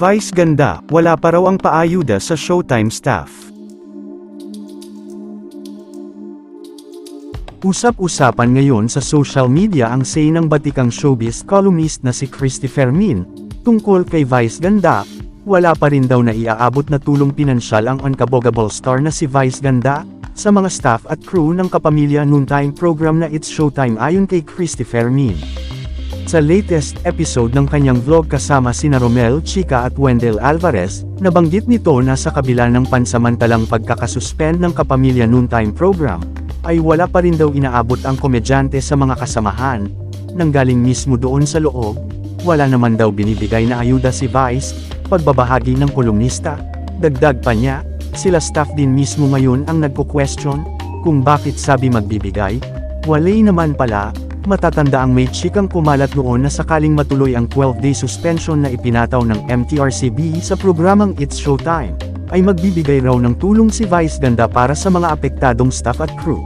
Vice ganda, wala pa raw ang paayuda sa Showtime staff. Usap-usapan ngayon sa social media ang say ng batikang showbiz columnist na si Christy Fermin, tungkol kay Vice Ganda, wala pa rin daw na iaabot na tulong pinansyal ang unkabogable star na si Vice Ganda, sa mga staff at crew ng kapamilya noontime program na It's Showtime ayon kay Christy Fermin. Sa latest episode ng kanyang vlog kasama sina Romel Chica at Wendell Alvarez, nabanggit nito na sa kabila ng pansamantalang pagkakasuspend ng kapamilya noontime program, ay wala pa rin daw inaabot ang komedyante sa mga kasamahan, nanggaling mismo doon sa loob, wala naman daw binibigay na ayuda si Vice, pagbabahagi ng kolumnista, dagdag pa niya, sila staff din mismo ngayon ang nagko-question, kung bakit sabi magbibigay, walay naman pala, matatanda ang may chikang kumalat noon na sakaling matuloy ang 12-day suspension na ipinataw ng MTRCB sa programang It's Showtime, ay magbibigay raw ng tulong si Vice Ganda para sa mga apektadong staff at crew.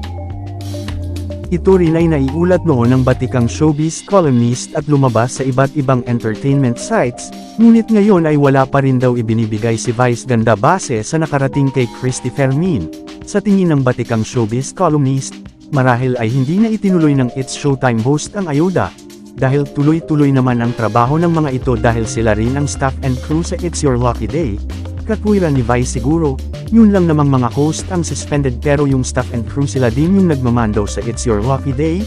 Ito rin ay naiulat noon ng batikang showbiz columnist at lumabas sa iba't ibang entertainment sites, ngunit ngayon ay wala pa rin daw ibinibigay si Vice Ganda base sa nakarating kay Christy Fermin. Sa tingin ng batikang showbiz columnist, marahil ay hindi na itinuloy ng It's Showtime host ang ayuda, dahil tuloy-tuloy naman ang trabaho ng mga ito dahil sila rin ang staff and crew sa It's Your Lucky Day, katwiran ni Vice siguro, yun lang namang mga host ang suspended pero yung staff and crew sila din yung nagmamando sa It's Your Lucky Day?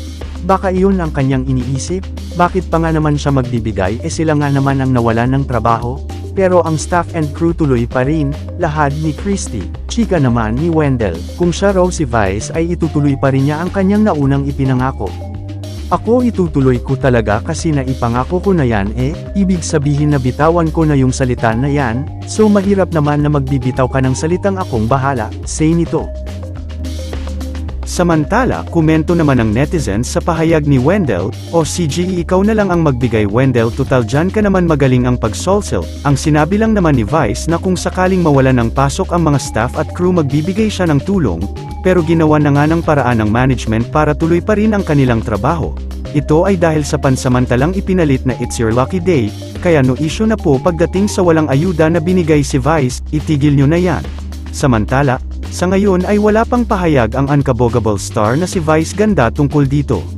Baka iyon ang kanyang iniisip, bakit pa nga naman siya magbibigay eh sila nga naman ang nawalan ng trabaho? Pero ang staff and crew tuloy pa rin, lahad ni Christy, chika naman ni Wendell, kung siya raw si Vice ay itutuloy pa rin niya ang kanyang naunang ipinangako. Ako itutuloy ko talaga kasi naipangako ko na yan eh, ibig sabihin na bitawan ko na yung salita na yan, so mahirap naman na magbibitaw ka ng salitang akong bahala, say nito. Samantala, komento naman ng netizens sa pahayag ni Wendell, o CG ikaw na lang ang magbigay Wendell total dyan ka naman magaling ang pagsolsel, ang sinabi lang naman ni Vice na kung sakaling mawalan ng pasok ang mga staff at crew magbibigay siya ng tulong, pero ginawa na nga ng paraan ng management para tuloy pa rin ang kanilang trabaho. Ito ay dahil sa pansamantalang ipinalit na It's Your Lucky Day, kaya no issue na po pagdating sa walang ayuda na binigay si Vice, itigil nyo na yan. Samantala, sa ngayon ay wala pang pahayag ang unkabogable star na si Vice Ganda tungkol dito.